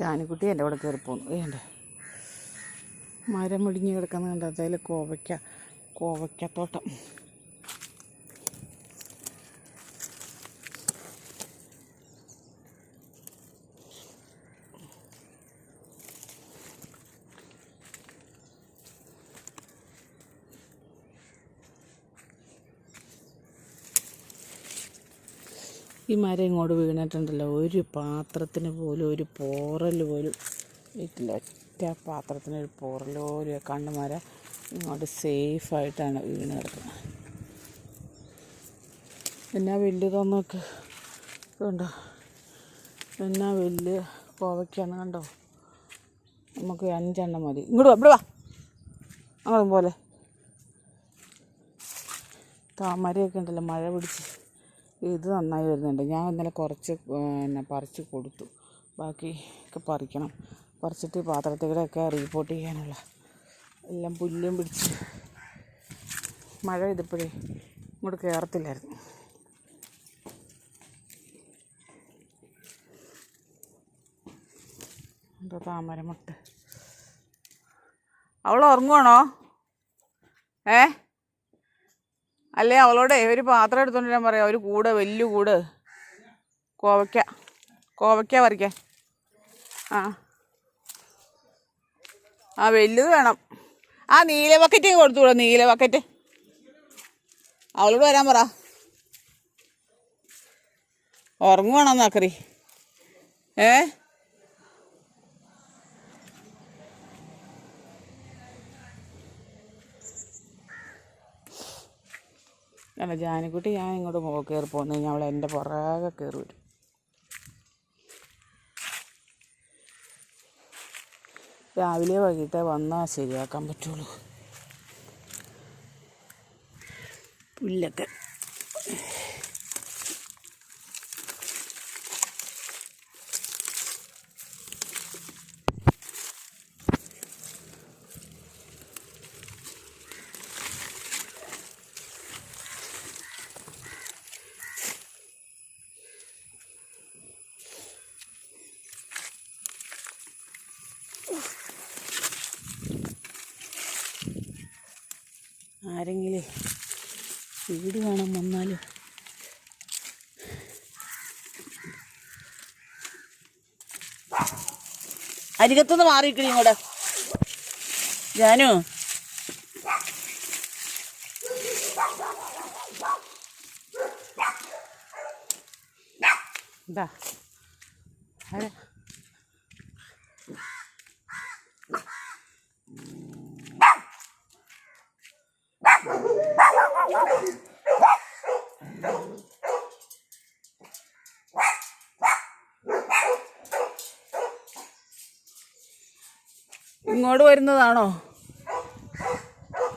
ജാനിക്കുട്ടി എന്റെ കൂടെ കയറി പോന്നു. വേണ്ടേ മരം മുടിഞ്ഞ് കിടക്കുന്ന കണ്ടതിൽ കോവയ്ക്ക കോവയ്ക്കത്തോട്ടം ഈ മരം ഇങ്ങോട്ട് വീണിട്ടുണ്ടല്ലോ. ഒരു പാത്രത്തിന് പോലും ഒരു പോറൽ പോലും വീട്ടിൽ ഒറ്റ പാത്രത്തിന് ഒരു പോറൽ പോലും കണ്ട് മരം ഇങ്ങോട്ട് സേഫായിട്ടാണ് വീണ് കിടക്കുന്നത്. എന്നാ വലിയതൊന്നൊക്കെ കണ്ടോ? എന്നാ വലിയ കോവയ്ക്കാണ് കണ്ടോ? നമുക്ക് അഞ്ചെണ്ണം മതി. ഇങ്ങോട്ട് ഇവിടെ വാ. അങ്ങനെ പോലെ താമരയൊക്കെ ഉണ്ടല്ലോ മഴ പിടിച്ച്. ഇത് നന്നായി വരുന്നുണ്ട്. ഞാൻ ഇന്നലെ കുറച്ച് പിന്നെ പറിച്ച് കൊടുത്തു. ബാക്കി ഒക്കെ പറിക്കണം. പറിച്ചിട്ട് പാത്രത്തിലൊക്കെ റീപോർട്ട് ചെയ്യാനുള്ള എല്ലാം പുല്ലും പിടിച്ച് മഴ ഇതിപ്പോഴേ ഇങ്ങോട്ട് കയറത്തില്ലായിരുന്നു എന്തോ താമരമുട്ട്? അവൾ ഉറങ്ങുവാണോ? ഏ? അല്ലേ അവളോടെ ഒരു പാത്രം എടുത്തോണ്ട് ഞാൻ പറയാം. ഒരു കൂട് വലിയ കൂട്. കോവയ്ക്ക. കോവയ്ക്ക പറിക്കാൻ. ആ. ആ വലുത് വേണം. ആ നീല ബക്കറ്റ് കൊടുത്തുകൂടോ നീല ബക്കറ്റ് അവളോട് വരാൻ പറ. ഉറങ്ങുവാണോ നക്കറി ഏ? അല്ല ജാനിക്കുട്ടി ഞാൻ ഇങ്ങോട്ട് പോ കയറി പോന്നു കഴിഞ്ഞാൽ അവൾ എന്റെ പുറകെ കയറി വരും. രാവിലെ വൈകിട്ടേ വന്നാൽ ശരിയാക്കാൻ പറ്റുള്ളൂ. പുല്ലൊക്കെ. ആരെങ്കിലും വീട് കാണാൻ വന്നാൽ അരികത്തുനിന്ന് മാറിയിക്കണി ഇങ്ങോട്ട്. ജാനു. എന്താ? ഇങ്ങോട്ട് വരുന്നതാണോ?